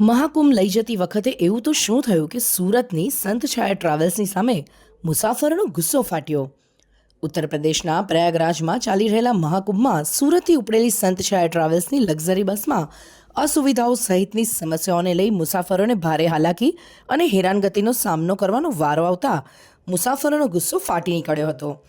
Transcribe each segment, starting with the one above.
મહાકુંભ લઈ જતી વખતે એવું તો શું થયું કે સુરતની સંત છાયા ટ્રાવેલ્સની સામે મુસાફરોનો ગુસ્સો ફાટ્યો? ઉત્તર પ્રદેશના પ્રયાગરાજમાં ચાલી રહેલા મહાકુંભમાં સુરતથી ઉપડેલી સંત છાયા ટ્રાવેલ્સની લક્ઝરી બસમાં અસુવિધાઓ સહિતની સમસ્યાઓને લઈ મુસાફરોને ભારે હાલાકી અને હેરાનગતિનો સામનો કરવાનો વારો આવતા મુસાફરોનો ગુસ્સો ફાટી નીકળ્યો હતો.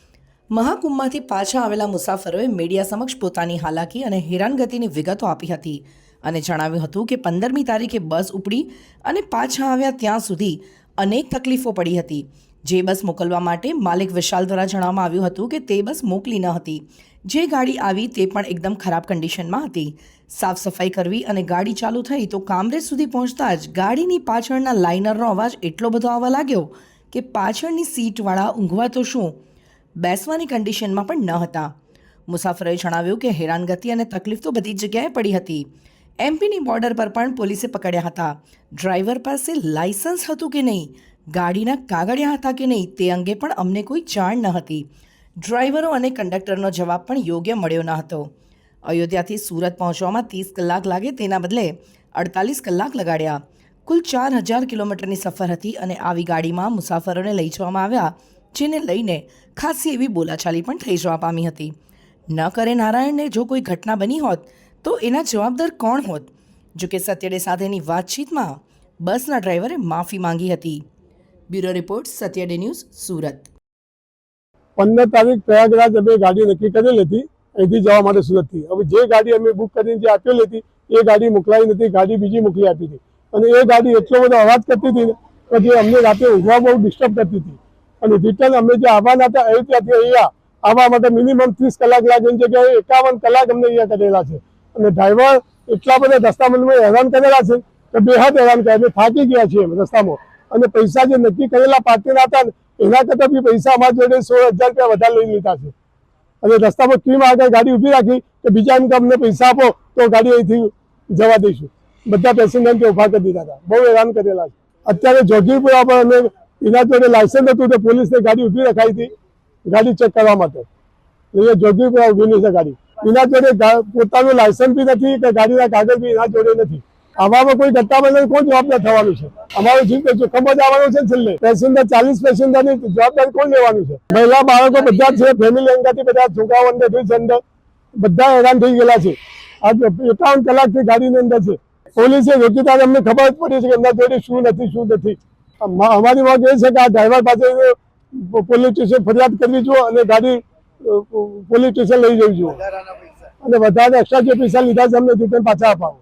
મહાકુંભમાંથી પાછા આવેલા મુસાફરોએ મીડિયા સમક્ષ પોતાની હાલાકી અને હેરાનગતિની વિગતો આપી હતી. અને જણાવ્યું હતું કે પંદરમી તારીખે બસ ઉપડી અને પાછા આવ્યા ત્યાં સુધી અનેક તકલીફો પડી હતી. જે બસ મોકલવા માટે માલિક વિશાલ દ્વારા જણાવવામાં આવ્યું હતું કે તે બસ મોકલી ન હતી. જે ગાડી આવી તે પણ એકદમ ખરાબ કન્ડિશનમાં હતી. સાફ સફાઈ કરવી અને ગાડી ચાલુ થઈ તો કામરેજ સુધી પહોંચતા જ ગાડીની પાછળના લાઇનરનો અવાજ એટલો બધો આવવા લાગ્યો કે પાછળની સીટવાળા ઊંઘવા તો શું? બેસવાની કન્ડિશનમાં પણ ન હતા. મુસાફરોએ જણાવ્યું કે હેરાનગતિ અને તકલીફ તો બધી જગ્યાએ પડી હતી. એમપીની બોર્ડર પર પણ પોલીસે પકડ્યા હતા. ડ્રાઈવર પાસે લાયસન્સ હતું કે નહીં, ગાડીના કાગળિયા હતા કે નહીં, તે અંગે પણ અમને કોઈ જાણ ન હતી. ડ્રાઈવરો અને કંડક્ટરનો જવાબ પણ યોગ્ય મળ્યો ન હતો. અયોધ્યાથી સુરત પહોંચવામાં ત્રીસ કલાક લાગે તેના બદલે અડતાલીસ કલાક લગાડ્યા. કુલ ચાર હજાર કિલોમીટરની સફર હતી અને આવી ગાડીમાં મુસાફરોને લઈ જવામાં આવ્યા, જેને લઈને ખાસી એવી બોલાચાલી પણ થઈ જવા પામી હતી. ન કરે નારાયણને જો કોઈ ઘટના બની હોત તો એના જવાબદાર કોણ હોત? જો કે સત્યડે સાથેની વાતચીતમાં બસના ડ્રાઈવરે માફી માંગી હતી. Bureau report, Satyaday news, Surat. પંદર તારીખ પ્રયાગરાજ અમે ગાડી નક્કી કરેલી હતી અહીંથી જવા માટે સુરતથી હવે જે ગાડી અમે બુક કરીને જે આપેલી હતી એ ગાડી મોકલાઈ નથી, ગાડી બીજી મોકલી આપી હતી. અને એ ગાડી એટલો બધો અવાજ કરતી હતી કે જે અમને રાતે ઊંઘવા બહુ ડિસ્ટર્બ કરતી હતી. અને રિટર્ન અમે જે આવવાના હતા, અયોધ્યાથી અહીંયા આવવા માટે મિનિમમ ત્રીસ કલાક લાગે જગ્યાએ એકાવન કલાક અમને અહીંયા કરેલા છે. અને ડ્રાઈવર એટલા બધા રસ્તામાં હેરાન કરેલા છે કે બેહદ હેરાન કર્યા અમે થાકી ગયા છીએ રસ્તામાં. અને પૈસા જે નક્કી કરેલા પાર્ટીના હતા, એના કરતાં બી પૈસા અમારા જોડે સોળ હજાર રૂપિયા વધારે લઈ લીધા છે. અને રસ્તામાં ક્રીમ આગળ ગાડી ઊભી રાખી કે બીજા એમ અમને પૈસા આપો, તો ગાડી અહીંથી જવા દઈશું. બધા પેસેન્જરને ઊભા કરી દીધા હતા. બહુ હેરાન કરેલા છે. અત્યારે જોગીપુરા પર અમે એના જોડે લાયસન્સ હતું તો પોલીસને ગાડી ઊભી રખાઈ હતી, ગાડી ચેક કરવા માટે. એટલે જોગીપુરા ઊભી છે ગાડી. એના જોડે પોતાનું લાયસન્સ બી નથી કે ગાડીના કાગળ બી એના જોડે નથી. આવામાં કોઈ ઘટના બને કોણ જવાબદાર થવાનું છે. અમારું જીવ જોખમ જ આવવાનું છે છેલ્લે. પેસેન્જર, ચાલીસ પેસેન્જરની જવાબદારી કોણ લેવાનું છે. મહિલા, બાળકો બધા છે ફેમિલી અંગાથી બધા છોકરાઓ અંદર વીસ અંદર. બધા હેરાન થઈ ગયેલા છે. આજ એકાવન કલાકથી ગાડીની અંદર છે. પોલીસે રોકી ત્યારે અમને ખબર જ પડી છે કે એમના જોડે શું નથી શું નથી. અમારી વાત એ છે કે આ ડ્રાઈવર પાસે પોલીસ સ્ટેશન ફરિયાદ કરવી જોઈએ અને ગાડી પોલીસ સ્ટેશન લઈ જઈશું. અને વધારે એક્સ્ટ્રા જે પૈસા લીધા છે અમને રિટર્ન પાછા અપાવો.